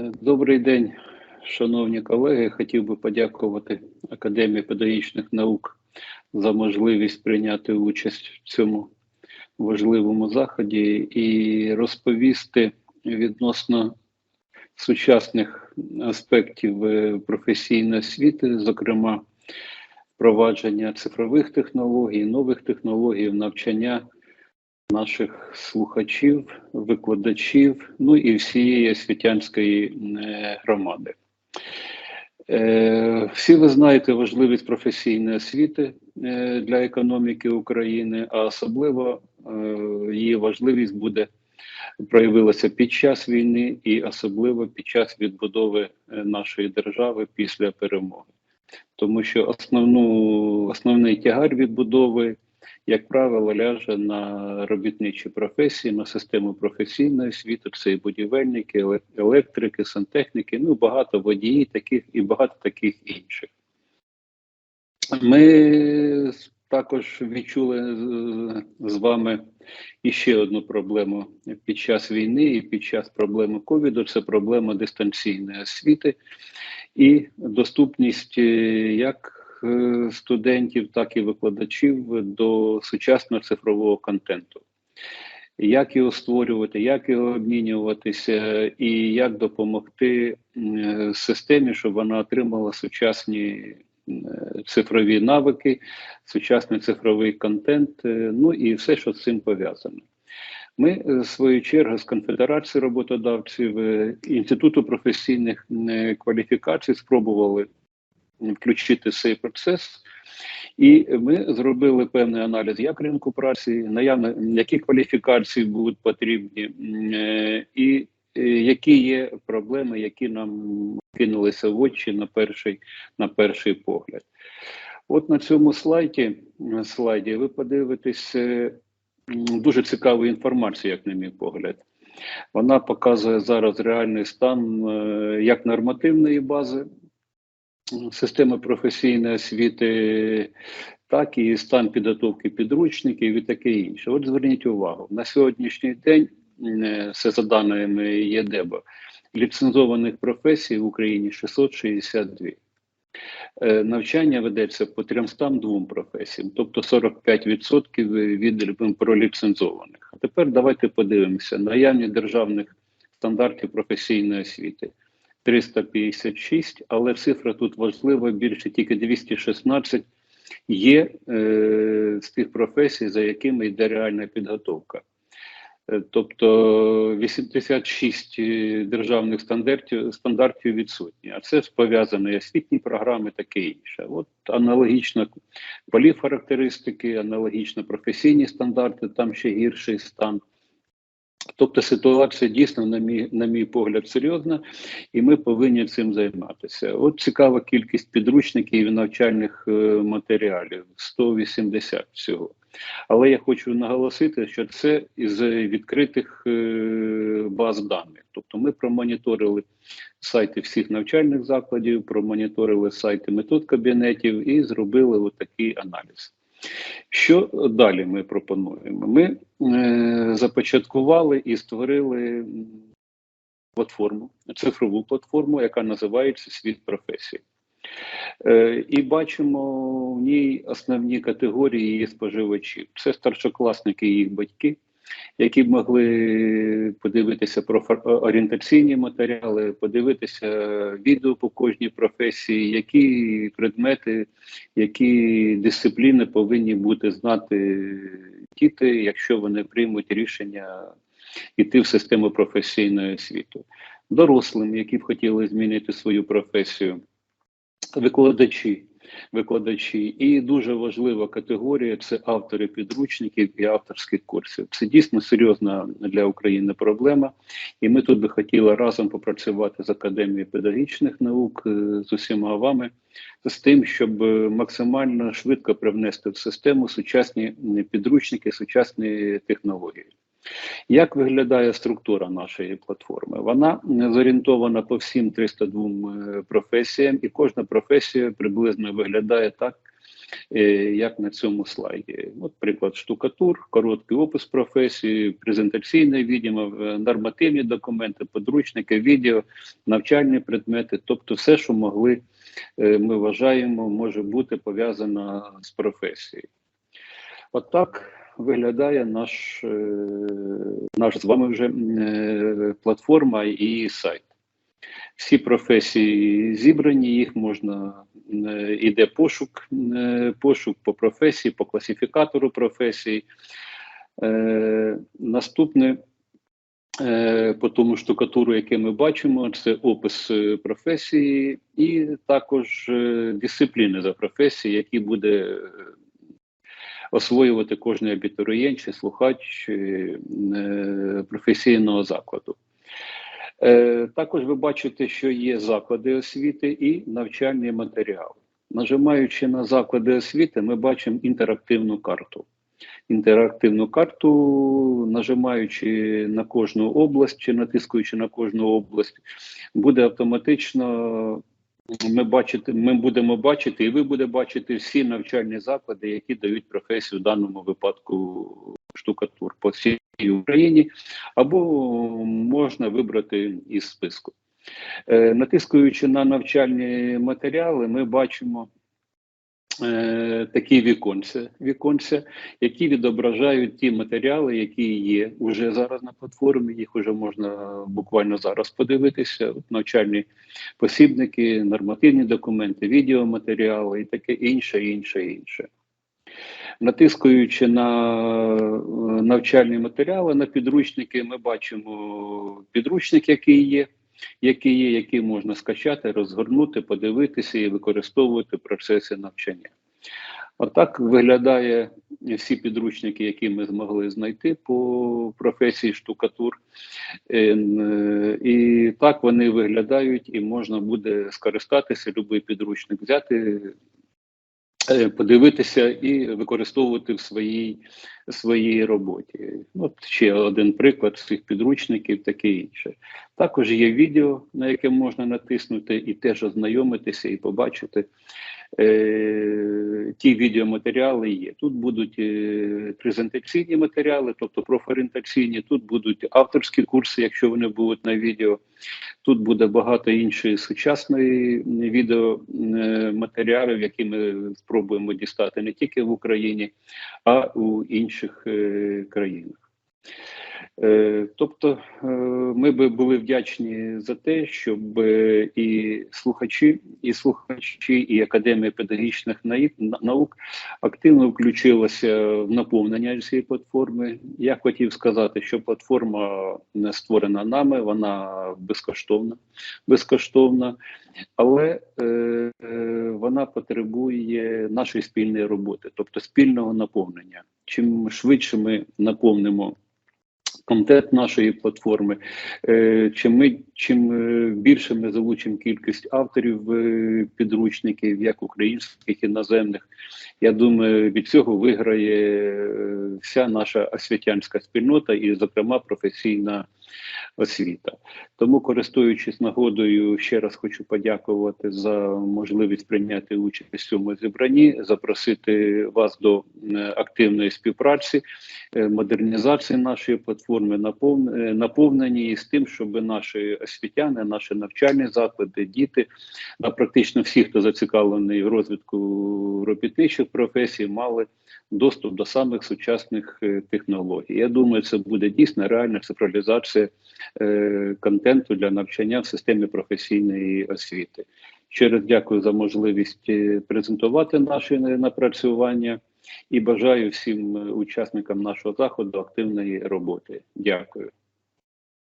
Добрий день, шановні колеги. Хотів би подякувати Академії педагогічних наук за можливість прийняти участь в цьому важливому заході і розповісти відносно сучасних аспектів е, професійної освіти, зокрема впровадження цифрових технологій, нових технологій, навчання наших слухачів, викладачів, ну і всієї освітянської е, громади. Е, Всі ви знаєте важливість професійної освіти е, для економіки України, а особливо її важливість буде проявилася під час війни і особливо під час відбудови нашої держави після перемоги. Тому що основну, основний тягар відбудови як правило, ляже на робітничі професії, на систему професійної освіти, це і будівельники, електрики, сантехніки, ну багато водії таких і багато таких інших. Ми також відчули з- вами іще одну проблему під час війни і під час проблеми ковіду це проблема дистанційної освіти і доступність е, е, студентів, так і викладачів до сучасного цифрового контенту. Як його створювати, як його обмінюватися, і як допомогти е, системі, щоб вона отримала сучасні е, цифрові навики, сучасний цифровий контент, ну і все, що з цим пов'язано. Ми, в свою чергу, з Конфедерації роботодавців Інституту професійних кваліфікацій спробували включити цей процес. І ми зробили певний аналіз як ринку праці, наявно, які кваліфікації будуть потрібні, е, і е, які є проблеми, які нам кинулися в очі на перший, на перший погляд. От на цьому слайді, слайді ви подивитесь е, дуже цікаву інформацію, як на мій погляд. Вона показує зараз реальний стан як нормативної бази системи професійної освіти, так і стан підготовки підручників і таке інше. От зверніть увагу, на сьогоднішній день, е, все за даними ЄДЕБО, ліцензованих професій в Україні 662. Е, Навчання ведеться по 302 професіям, тобто 45% від проліцензованих. А тепер давайте подивимося наявні державних стандартів професійної освіти. 356, але цифра тут важлива, більше тільки 216 є е, з тих професій, за якими йде реальна підготовка. Е, Тобто 86 е, державних стандартів, стандартів відсутні, а це пов'язані освітні програми, таке інше. От аналогічно поліфарактеристики, аналогічно професійні стандарти, там ще гірший стан. Тобто ситуація дійсно, на мій, на мій погляд, серйозна, і ми повинні цим займатися. От цікава кількість підручників і навчальних е, матеріалів 180 всього. Але я хочу наголосити, що це із відкритих е, баз даних. Тобто ми промоніторили сайти всіх навчальних закладів, промоніторили сайти метод кабінетів і зробили отакий аналіз. Що далі ми пропонуємо? Ми е, започаткували і створили платформу, цифрову платформу, яка називається Світ професій. Е, і бачимо в ній основні категорії її споживачів. Це старшокласники і їх батьки, які б могли подивитися про орієнтаційні матеріали, подивитися відео по кожній професії, які предмети, які дисципліни повинні бути знати діти, якщо вони приймуть рішення йти в систему професійної освіти. Дорослим, які б хотіли змінити свою професію, викладачі. Викладачі, і дуже важлива категорія це автори підручників і авторських курсів. Це дійсно серйозна для України проблема, і ми тут би хотіли разом попрацювати з Академією педагогічних наук е, з усіма вами з тим, щоб максимально швидко привнести в систему сучасні підручники, сучасні технології. Як виглядає структура нашої платформи? Вона м, зорієнтована по всім 302 е, професіям, і кожна професія приблизно виглядає так, е, як на цьому слайді. От приклад штукатур, короткий опис професії, презентаційне відео, е, нормативні документи, подручники, відео, навчальні предмети, тобто все, що могли, е, ми вважаємо, може бути пов'язано з професією. Отак виглядає наш, е, наш з вами вже е, платформа і сайт. Всі професії зібрані, їх можна е, іде пошук, пошук по професії, по класифікатору професій. Е, Наступне по тому штукатуру, яке ми бачимо, це опис професії і також дисципліни за професії, які буде освоювати кожний абітурієнт чи слухач е, професійного закладу. Е, Також ви бачите, що є заклади освіти і навчальні матеріали. Нажимаючи на заклади освіти, ми бачимо інтерактивну карту. Інтерактивну карту, нажимаючи на кожну область чи натискуючи на кожну область, буде автоматично. Ми бачити, ми будемо бачити, і ви будете бачити всі навчальні заклади, які дають професію в даному випадку штукатур по всій Україні, або можна вибрати із списку. Е, натискуючи на навчальні матеріали, ми бачимо е, такі віконця, віконця, які відображають ті матеріали, які є вже зараз на платформі. Їх вже можна буквально зараз подивитися. Навчальні посібники, нормативні документи, відеоматеріали і таке інше, інше, інше. Натискуючи на е, навчальні матеріали, на підручники, ми бачимо підручник, який є, який є, які можна скачати, розгорнути, подивитися і використовувати в процесі навчання. Отак виглядає всі підручники, які ми змогли знайти по професії штукатур. Е, І так вони виглядають, і можна буде скористатися, будь-який підручник взяти, подивитися і використовувати в своїй, своїй роботі. От ще один приклад цих підручників, таке інше. Також є відео, на яке можна натиснути і теж ознайомитися і побачити. Е, ті відеоматеріали є. Тут будуть е, презентаційні матеріали, тобто профорієнтаційні, тут будуть авторські курси, якщо вони будуть на відео. Тут буде багато іншої сучасної відеоматеріалів, які ми спробуємо дістати не тільки в Україні, а у інших е, країнах. Е, Тобто е, ми би були вдячні за те, щоб е, і слухачі, і слухачі, і академія педагогічних наук активно включилася в наповнення цієї платформи. Я хотів сказати, що платформа не створена нами, вона безкоштовна, безкоштовна, але е, е, вона потребує нашої спільної роботи, тобто спільного наповнення. Чим швидше ми наповнимо контент нашої платформи. Е, Чим ми чим е, більше ми залучимо кількість авторів е, підручників, як українських іноземних, я думаю, від цього виграє вся наша освітянська спільнота і, зокрема, професійна освіта. Тому, користуючись нагодою, ще раз хочу подякувати за можливість прийняти участь у цьому зібранні, запросити вас до е, активної співпраці, е, модернізації нашої платформи, е, наповнені з тим, щоб наші освітяни, наші навчальні заклади, діти, практично всі, хто зацікавлений в розвитку робітничих професій, мали доступ до самих сучасних е, технологій. Я думаю, це буде дійсно реальна цифровізація е, контенту для навчання в системі професійної освіти. Ще раз дякую за можливість е, презентувати наші напрацювання і бажаю всім учасникам нашого заходу активної роботи. Дякую.